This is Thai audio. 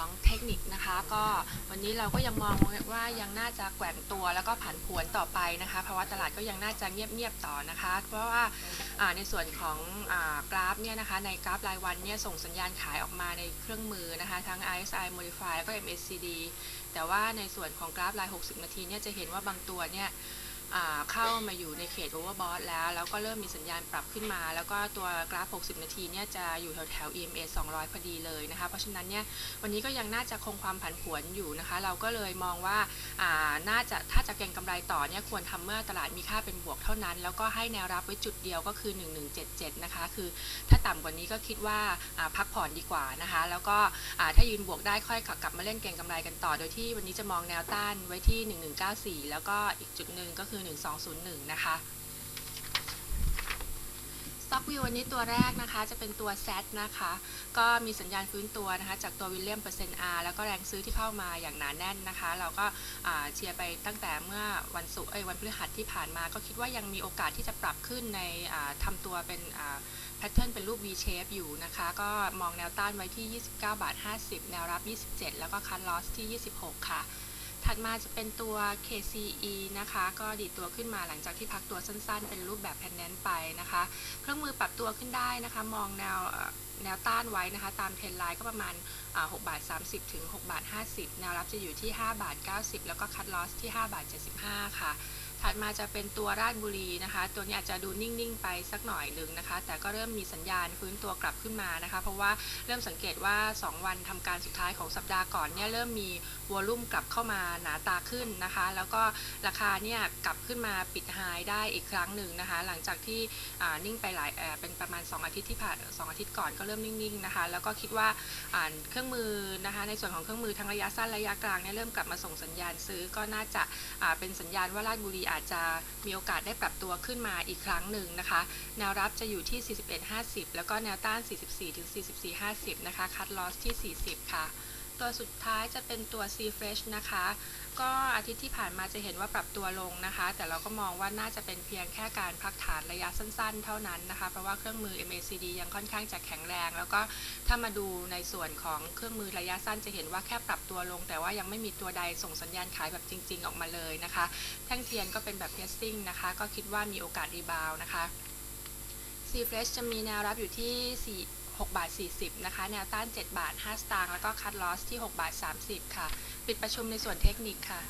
ของเทคนิคนะคะ ก็วันนี้เราก็ยังมองว่ายังน่าจะแกว่งตัวแล้วก็ผันผวนต่อไปนะคะ เพราะว่าตลาดก็ยังน่าจะเงียบๆต่อนะคะ เพราะว่าในส่วนของอกราฟเนี่ยนะคะในกราฟรายวันเนี่ยส่งสัญญาณขายออกมาในเครื่องมือนะคะ ทั้ง RSI Modify แล้วก็ MACD แต่ว่าในส่วนของกราฟราย 60 นาทีเนี่ยจะเห็นว่าบางตัวเนี่ย เข้ามาอยู่ในเขต overbought แล้ว แล้วก็เริ่มมีสัญญาณปรับขึ้นมา แล้วก็ตัวกราฟ 60 นาทีเนี่ยจะอยู่แถวแถวๆ EMA 200 พอดีเลยนะคะ เพราะฉะนั้นเนี่ยวันนี้ก็ยังน่าจะคงความผันผวนอยู่นะคะ เราก็เลยมองว่าาน่าจะถ้าจะเก็งกำไรต่อเนี่ยควรทำเมื่อตลาดมีค่าเป็นบวกเท่านั้น แล้วก็ให้แนวรับไว้จุดเดียวก็คือ 1177 นะคะ คือถ้าต่ำกว่านี้ก็คิดว่าาพักผ่อนดีกว่านะคะ แล้วก็ถ้ายืนบวกได้ค่อยกลับมาเล่นเก็งกำไรกันต่อ โดยที่วันนี้จะมองแนวต้านไว้ที่ 1194 แล้วก็อีกจุดหนึ่งก็คือ1201 นะคะสต็อกวิววันนี้ตัวแรกนะคะจะเป็นตัว Z นะคะ ก็มีสัญญาณฟื้นตัวนะคะ จากตัววิลเลียมเปอร์เซ็นต์ R แล้วก็แรงซื้อที่เข้ามาอย่างหนาแน่นนะคะ เราก็เชียร์ไปตั้งแต่เมื่อวันศุกร์เอ้ยวันพฤหัสที่ผ่านมา ก็คิดว่ายังมีโอกาสที่จะปรับขึ้นในอ่าทำตัวเป็นแพทเทิร์นเป็นรูป V shape อยู่นะคะ ก็มองแนวต้านไว้ที่ 29 บาท 50 แนวรับ 27 แล้วก็คัทลอสที่ 26 ค่ะ มาจะเป็นตัว KCE นะคะ ก็ดีตัวขึ้นมาหลังจากที่พักตัวสั้นๆ เป็นรูปแบบแพนแนนไปนะคะ เครื่องมือปรับตัวขึ้นได้นะคะ มองแนวแนวต้านไว้นะคะ ตามเทรนไลน์ก็ประมาณอ่า6บาท 30 ถึง6บาท 50 แนวรับจะอยู่ที่ 5 บาท 90 แล้วก็คัดลอสที่ 5 บาท 75 ค่ะ ถัดมาจะเป็นตัวราชบุรีนะคะ ตัวนี้อาจจะดูนิ่ง ๆ ไปสักหน่อยหนึ่งนะคะ แต่ก็เริ่มมีสัญญาณฟื้นตัวกลับขึ้นมานะคะ เพราะว่าเริ่มสังเกตว่า 2 วันทำการสุดท้ายของสัปดาห์ก่อนเนี่ยเริ่มมี วอลุ่มกลับเข้ามาหนาตาขึ้นนะคะ แล้วก็ราคาเนี่ยกลับขึ้นมาปิดไฮได้อีกครั้งหนึ่งนะคะ หลังจากที่นิ่งไปหลายเป็นประมาณ 2 อาทิตย์ที่ผ่าน2อาทิตย์ก่อนก็เริ่มนิ่งๆนะคะ แล้วก็คิดว่าเครื่องมือนะคะในส่วนของเครื่องมือทั้งระยะสั้นระยะกลางเนี่ยเริ่มกลับมาส่งสัญญาณซื้อก็น่าจะาเป็นสัญญาณว่าราชบุรีอาจจะมีโอกาสได้ปรับตัวขึ้นมาอีกครั้งหนึ่งนะคะ แนวรับจะอยู่ที่ 41.50 แล้วก็แนวต้าน 44ถึง44.50 นะคะ คัดลอสที่ 40 ค่ะ ตัวสุดท้ายจะเป็นตัว C Fresh นะคะ ก็อาทิตย์ที่ผ่านมาจะเห็นว่าปรับตัวลงนะคะ แต่เราก็มองว่าน่าจะเป็นเพียงแค่การพักฐานระยะสั้นๆ เท่านั้นนะคะ เพราะว่าเครื่องมือ MACD ยังค่อนข้างจะแข็งแรง แล้วก็ถ้ามาดูในส่วนของเครื่องมือระยะสั้นจะเห็นว่าแค่ปรับตัวลง แต่ว่ายังไม่มีตัวใดส่งสัญญาณขายแบบจริง ๆ ออกมาเลยนะคะ แท่งเทียนก็เป็นแบบเพสซิ่งนะคะ ก็คิดว่ามีโอกาสรีบาวนะคะ C Fresh จะมีแนวรับอยู่ที่4 6 บาท 40 นะคะ แนวต้าน 7 บาท 5 สตางค์ แล้วก็คัดลอสที่ 6 บาท 30 ค่ะ ปิดประชุมในส่วนเทคนิคค่ะ